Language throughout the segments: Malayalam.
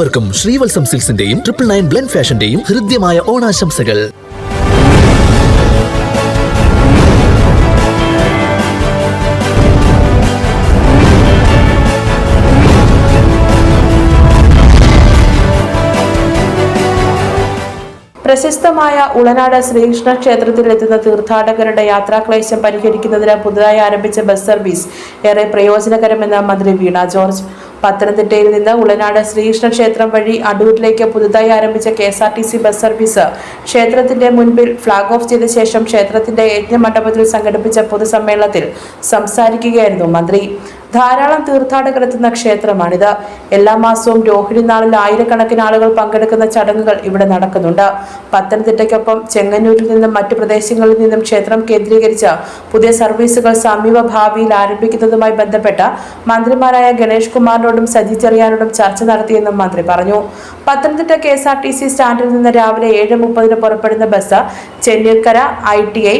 ഏവർക്കും ശ്രീവത്സം സിൽസിന്റെയും ട്രിപ്പിൾ നയൻ ബ്ലെൻഡ് ഫാഷന്റെയും ഹൃദ്യമായ ഓണാശംസകൾ. പ്രശസ്തമായ ഉളനാട് ശ്രീകൃഷ്ണ ക്ഷേത്രത്തിൽ എത്തുന്ന തീർത്ഥാടകരുടെ യാത്രാക്ലേശം പരിഹരിക്കുന്നതിന് പുതുതായി ആരംഭിച്ച ബസ് സർവീസ് ഏറെ പ്രയോജനകരമെന്ന് മന്ത്രി വീണ ജോർജ്. പത്തനംതിട്ടയിൽ നിന്ന് ഉളനാട് ശ്രീകൃഷ്ണ ക്ഷേത്രം വഴി അടൂരിലേക്ക് പുതുതായി ആരംഭിച്ച K S R T C bus service. ക്ഷേത്രത്തിന്റെ മുൻപിൽ ഫ്ളാഗ് ഓഫ് ചെയ്ത ശേഷം ക്ഷേത്രത്തിന്റെ യജ്ഞമണ്ഡപത്തിൽ സംഘടിപ്പിച്ച പൊതുസമ്മേളനത്തിൽ സംസാരിക്കുകയായിരുന്നു മന്ത്രി. ധാരാളം തീർത്ഥാടകർ എത്തുന്ന ക്ഷേത്രമാണിത്. എല്ലാ മാസവും രോഹിണി നാളിൽ ആയിരക്കണക്കിന് ആളുകൾ പങ്കെടുക്കുന്ന ചടങ്ങുകൾ ഇവിടെ നടക്കുന്നുണ്ട്. പത്തനംതിട്ടയ്ക്കൊപ്പം ചെങ്ങന്നൂരിൽ നിന്നും മറ്റു പ്രദേശങ്ങളിൽ നിന്നും ക്ഷേത്രം കേന്ദ്രീകരിച്ച പുതിയ സർവീസുകൾ സമീപ ഭാവിയിൽ ആരംഭിക്കുന്നതുമായി ബന്ധപ്പെട്ട മന്ത്രിമാരായ ഗണേഷ് കുമാറിനോടും സജി ചെറിയാനോടും ചർച്ച നടത്തിയെന്നും മന്ത്രി പറഞ്ഞു. Pathanamthitta K S R T C സ്റ്റാൻഡിൽ നിന്ന് രാവിലെ ഏഴ് മുപ്പതിന് പുറപ്പെടുന്ന bus Chennaikkara I T I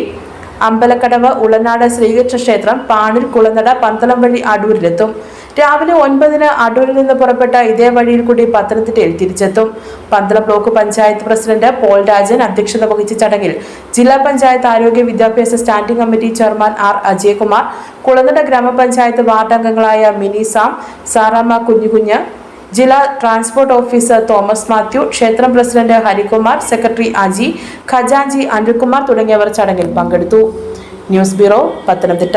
Ambalakkadavu Ulanad Sreekrishna ക്ഷേത്രം പാണിൽ കുളനട പന്തളം വഴി അടൂരിലെത്തും. രാവിലെ ഒൻപതിന് അടൂരിൽ നിന്ന് പുറപ്പെട്ട ഇതേ വഴിയിൽ കൂടി പത്തനംതിട്ടയിൽ തിരിച്ചെത്തും. Panthala block panchayat president Paul Rajan അധ്യക്ഷത വഹിച്ച ചടങ്ങിൽ ജില്ലാ പഞ്ചായത്ത് ആരോഗ്യ വിദ്യാഭ്യാസ standing committee chairman R Ajayakumar Kulanada ഗ്രാമപഞ്ചായത്ത് വാർഡ് അംഗങ്ങളായ മിനി സാം സാറാമ്മ കുഞ്ഞുകുഞ്ഞ് ജില്ലാ ട്രാൻസ്പോർട്ട് ഓഫീസർ തോമസ് മാത്യു ക്ഷേത്രം പ്രസിഡന്റ് ഹരികുമാർ സെക്രട്ടറി അജി ഖജാൻജി അനിൽകുമാർ തുടങ്ങിയവർ ചടങ്ങിൽ പങ്കെടുത്തു. News bureau Pathanamthitta.